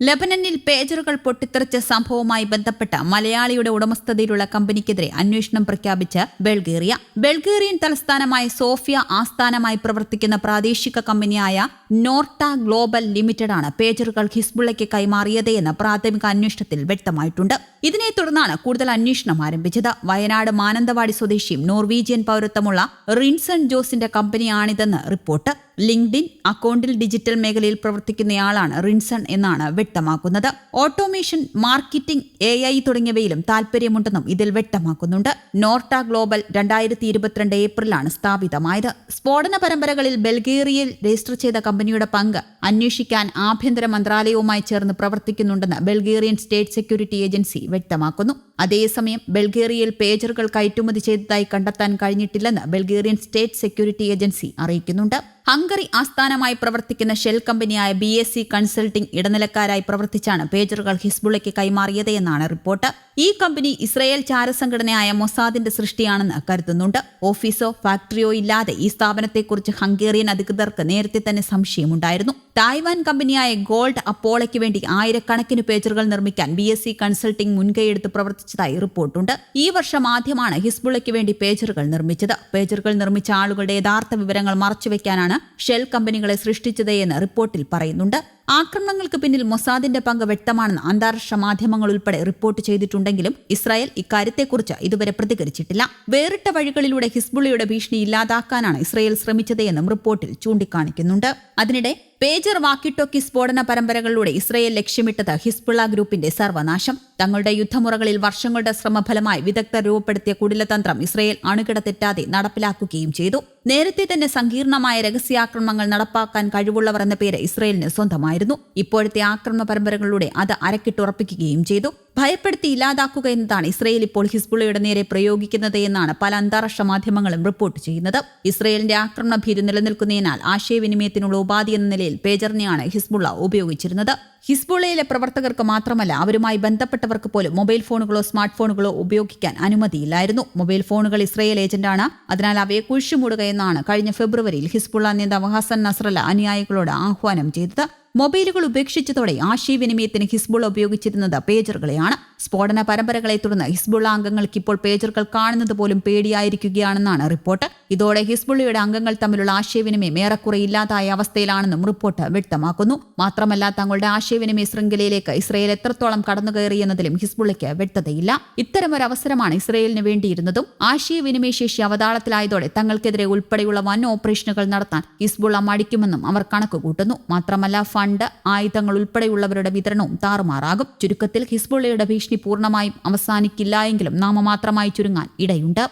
ലബനനിൽ പേജറുകൾ പൊട്ടിത്തെറിച്ച സംഭവവുമായി ബന്ധപ്പെട്ട് മലയാളിയുടെ ഉടമസ്ഥതയിലുള്ള കമ്പനിക്കെതിരെ അന്വേഷണം പ്രഖ്യാപിച്ച് ബൾഗേറിയ. ബൾഗേറിയൻ തലസ്ഥാനമായ സോഫിയ ആസ്ഥാനമായി പ്രവർത്തിക്കുന്ന പ്രാദേശിക കമ്പനിയായ നോർട്ട ഗ്ലോബൽ ലിമിറ്റഡാണ് പേജറുകൾ ഹിസ്ബുള്ളയ്ക്ക് കൈമാറിയത് എന്ന് പ്രാഥമിക അന്വേഷണത്തിൽ വ്യക്തമായിട്ടുണ്ട്. ഇതിനെ തുടർന്നാണ് കൂടുതൽ അന്വേഷണം ആരംഭിച്ചത്. വയനാട് മാനന്തവാടി സ്വദേശിയും നോർവീജിയൻ പൗരത്വമുള്ള റിൻസൺ ജോസിന്റെ കമ്പനിയാണിതെന്ന് റിപ്പോർട്ട്. ലിങ്ക്ഡിൻ അക്കൗണ്ടിൽ ഡിജിറ്റൽ മേഖലയിൽ പ്രവർത്തിക്കുന്നയാളാണ് റിൻസൺ എന്നാണ് വ്യക്തമാക്കുന്നത്. ഓട്ടോമേഷൻ മാർക്കറ്റിംഗ് എ ഐ തുടങ്ങിയവയിലും താൽപര്യമുണ്ടെന്നും ഇതിൽ വ്യക്തമാക്കുന്നുണ്ട്. നോർട്ട ഗ്ലോബൽ രണ്ടായിരത്തി ഇരുപത്തിരണ്ട് ഏപ്രിലാണ് സ്ഥാപിതമായത്. സ്ഫോടന പരമ്പരകളിൽ ബൽഗേറിയയിൽ രജിസ്റ്റർ ചെയ്ത കമ്പനിയുടെ പങ്ക് അന്വേഷിക്കാൻ ആഭ്യന്തര മന്ത്രാലയവുമായി ചേർന്ന് പ്രവർത്തിക്കുന്നുണ്ടെന്ന് ബൽഗേറിയൻ സ്റ്റേറ്റ് സെക്യൂരിറ്റി ഏജൻസി വ്യക്തമാക്കുന്നു. അതേസമയം ബൾഗേറിയയിൽ പേജറുകൾ കയറ്റുമതി ചെയ്തതായി കണ്ടെത്താൻ കഴിഞ്ഞിട്ടില്ലെന്ന് ബൾഗേറിയൻ സ്റ്റേറ്റ് സെക്യൂരിറ്റി ഏജൻസി അറിയിക്കുന്നുണ്ട്. ഹംഗറി ആസ്ഥാനമായി പ്രവർത്തിക്കുന്ന ഷെൽ കമ്പനിയായ ബി എസ് സി കൺസൾട്ടിംഗ് ഇടനിലക്കാരായി പ്രവർത്തിച്ചാണ് പേജറുകൾ ഹിസ്ബുള്ളയ്ക്ക് കൈമാറിയത് എന്നാണ് റിപ്പോർട്ട്. ഈ കമ്പനി ഇസ്രയേൽ ചാരസംഘടനയായ മൊസാദിന്റെ സൃഷ്ടിയാണെന്ന് കരുതുന്നുണ്ട്. ഓഫീസോ ഫാക്ടറിയോ ഇല്ലാതെ ഈ സ്ഥാപനത്തെക്കുറിച്ച് ഹംഗേറിയൻ അധികൃതർക്ക് നേരത്തെ തന്നെ സംശയമുണ്ടായിരുന്നു. തായ്വാൻ കമ്പനിയായ ഗോൾഡ് അപ്പോളയ്ക്ക് വേണ്ടി ആയിരക്കണക്കിന് പേജറുകൾ നിർമ്മിക്കാൻ ബി എസ് സി കൺസൾട്ടിംഗ് മുൻകൈയെടുത്ത് പ്രവർത്തിച്ചതായി റിപ്പോർട്ടുണ്ട്. ഈ വർഷം ആദ്യമാണ് ഹിസ്ബുള്ളയ്ക്ക് വേണ്ടി പേജറുകൾ നിർമ്മിച്ചത്. പേജറുകൾ നിർമ്മിച്ച ആളുകളുടെ യഥാർത്ഥ വിവരങ്ങൾ മറച്ചുവെക്കാനാണ് ഷെൽ കമ്പനികളെ സൃഷ്ടിച്ചത് എന്ന് റിപ്പോർട്ടിൽ പറയുന്നുണ്ട്. ആക്രമണങ്ങൾക്ക് പിന്നിൽ മൊസാദിന്റെ പങ്ക് വ്യക്തമാണെന്ന് അന്താരാഷ്ട്ര മാധ്യമങ്ങൾ ഉൾപ്പെടെ റിപ്പോർട്ട് ചെയ്തിട്ടുണ്ടെങ്കിലും ഇസ്രായേൽ ഇക്കാര്യത്തെക്കുറിച്ച് ഇതുവരെ പ്രതികരിച്ചിട്ടില്ല. വേറിട്ട വഴികളിലൂടെ ഹിസ്ബുള്ളയുടെ ഭീഷണി ഇല്ലാതാക്കാനാണ് ഇസ്രായേൽ ശ്രമിച്ചത് എന്നും റിപ്പോർട്ടിൽ ചൂണ്ടിക്കാണിക്കുന്നുണ്ട്. അതിനിടെ പേജർ വാക്കിട്ടോക്കി സ്ഫോടന പരമ്പരകളിലൂടെ ഇസ്രയേൽ ലക്ഷ്യമിട്ടത് ഹിസ്ബുള്ള ഗ്രൂപ്പിന്റെ സർവനാശം. തങ്ങളുടെ യുദ്ധമുറകളിൽ വർഷങ്ങളുടെ ശ്രമഫലമായി വിദഗ്ധർ രൂപപ്പെടുത്തിയ കുടിലതന്ത്രം ഇസ്രയേൽ അണുകിട തെറ്റാതെ നടപ്പിലാക്കുകയും ചെയ്തു. നേരത്തെ തന്നെ സങ്കീർണമായ രഹസ്യാക്രമണങ്ങൾ നടപ്പാക്കാൻ കഴിവുള്ളവർ എന്ന പേര് ഇസ്രയേലിന് സ്വന്തമായിരുന്നു. ഇപ്പോഴത്തെ ആക്രമണ പരമ്പരകളിലൂടെ അത് അരക്കിട്ടുറപ്പിക്കുകയും ചെയ്തു. ഭയപ്പെടുത്തി ഇല്ലാതാക്കുക എന്നതാണ് ഇസ്രയേൽ ഇപ്പോൾ ഹിസ്ബുള്ളയുടെ നേരെ പ്രയോഗിക്കുന്നത് എന്നാണ് പല അന്താരാഷ്ട്ര മാധ്യമങ്ങളും റിപ്പോർട്ട് ചെയ്യുന്നത്. ഇസ്രയേലിന്റെ ആക്രമണ ഭീതി നിലനിൽക്കുന്നതിനാൽ ആശയവിനിമയത്തിനുള്ള ഉപാധി എന്ന നിലയിൽ പേജറിനെയാണ് ഹിസ്ബുള്ള ഉപയോഗിച്ചിരുന്നത്. ഹിസ്ബുള്ളയിലെ പ്രവർത്തകർക്ക് മാത്രമല്ല അവരുമായി ബന്ധപ്പെട്ടവർക്ക് പോലും മൊബൈൽ ഫോണുകളോ സ്മാർട്ട് ഫോണുകളോ ഉപയോഗിക്കാൻ അനുമതിയില്ലായിരുന്നു. മൊബൈൽ ഫോണുകൾ ഇസ്രയേൽ ഏജന്റാണ്. അതിനാൽ അവയെ കുഴിച്ചുമൂടുക എന്നാണ് കഴിഞ്ഞ ഫെബ്രുവരിയിൽ ഹിസ്ബുള്ള നേതാവ് ഹസൻ നസ്രല്ല അനുയായികളോട് ആഹ്വാനം ചെയ്തത്. മൊബൈലുകൾ ഉപേക്ഷിച്ചതോടെ ആശയവിനിമയത്തിന് ഹിസ്ബുൾ ഉപയോഗിച്ചിരുന്നത് പേജറുകളെയാണ്. സ്ഫോടന പരമ്പരകളെ തുടർന്ന് ഹിസ്ബുള്ള അംഗങ്ങൾക്ക് ഇപ്പോൾ പേജറുകൾ കാണുന്നത് പോലും പേടിയായിരിക്കുകയാണെന്നാണ് റിപ്പോർട്ട്. ഇതോടെ ഹിസ്ബുള്ളയുടെ അംഗങ്ങൾ തമ്മിലുള്ള ആശയവിനിമയം ഏറെക്കുറെ ഇല്ലാതായ അവസ്ഥയിലാണെന്നും റിപ്പോർട്ട് വ്യക്തമാക്കുന്നു. മാത്രമല്ല തങ്ങളുടെ ആശയവിനിമയ ശൃംഖലയിലേക്ക് ഇസ്രയേൽ എത്രത്തോളം കടന്നുകയറിയെന്നതിലും ഹിസ്ബുള്ളയ്ക്ക് വ്യക്തതയില്ല. ഇത്തരമൊരു അവസരമാണ് ഇസ്രയേലിന് വേണ്ടിയിരുന്നതും. ആശയവിനിമയ ശേഷി അവതാളത്തിലായതോടെ തങ്ങൾക്കെതിരെ ഉൾപ്പെടെയുള്ള വൻ ഓപ്പറേഷനുകൾ നടത്താൻ ഹിസ്ബുള്ള മടിക്കുമെന്നും അവർ കണക്കുകൂട്ടുന്നു മാത്രമല്ല ഫണ്ട് ആയുധങ്ങൾ ഉൾപ്പെടെയുള്ളവരുടെ വിതരണവും താറുമാറാകും. ചുരുക്കത്തിൽ ഹിസ്ബുള്ളയുടെ ഭീഷണി പൂർണമായും അവസാനിക്കില്ല എങ്കിലും നാമമാത്രമായി ചുരുങ്ങാൻ ഇടയുണ്ട്.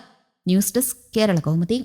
News desk Kerala Kaumudi.